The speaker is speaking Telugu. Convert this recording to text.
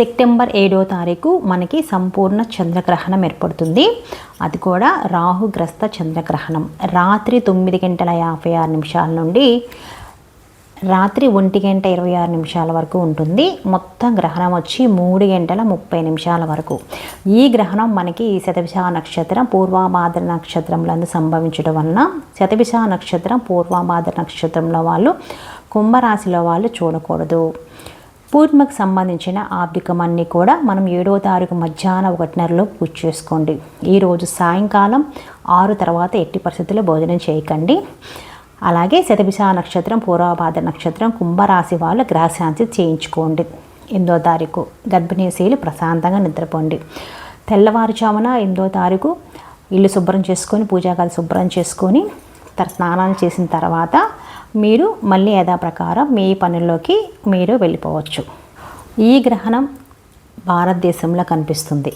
సెప్టెంబర్ ఏడో తారీఖు మనకి సంపూర్ణ చంద్రగ్రహణం ఏర్పడుతుంది. అది కూడా రాహుగ్రస్త చంద్రగ్రహణం. రాత్రి తొమ్మిది గంటల యాభై ఆరు నిమిషాల నుండి రాత్రి ఒంటి గంట ఇరవై ఆరు నిమిషాల వరకు ఉంటుంది. మొత్తం గ్రహణం వచ్చి మూడు గంటల ముప్పై నిమిషాల వరకు. ఈ గ్రహణం మనకి శతభిష నక్షత్రం పూర్వాభాద్ర నక్షత్రంలో సంభవించడం వలన శతభిష నక్షత్రం పూర్వాభాద్ర నక్షత్రంలో వాళ్ళు కుంభరాశిలో వాళ్ళు చూడకూడదు. పూర్ణిమకు సంబంధించిన ఆర్థికమన్నీ కూడా మనం ఏడవ తారీఖు మధ్యాహ్నం ఒకటిన్నరలో పూజ చేసుకోండి. ఈరోజు సాయంకాలం ఆరు తర్వాత ఎట్టి పరిస్థితుల్లో భోజనం చేయకండి. అలాగే శతభిష నక్షత్రం పూర్వభాద నక్షత్రం కుంభరాశి వాళ్ళు గ్రహశాంతి చేయించుకోండి. ఎనిమిదో తారీఖు గర్భిణీ ప్రశాంతంగా నిద్రపోండి. తెల్లవారుజామున ఎనిమిదో తారీఖు ఇల్లు శుభ్రం చేసుకొని పూజాగాలు శుభ్రం చేసుకొని తర్ స్నానాలు చేసిన తర్వాత మీరు మళ్ళీ యథాప్రకారం మీ పనుల్లోకి మీరు వెళ్ళిపోవచ్చు. ఈ గ్రహణం భారతదేశంలో కనిపిస్తుంది.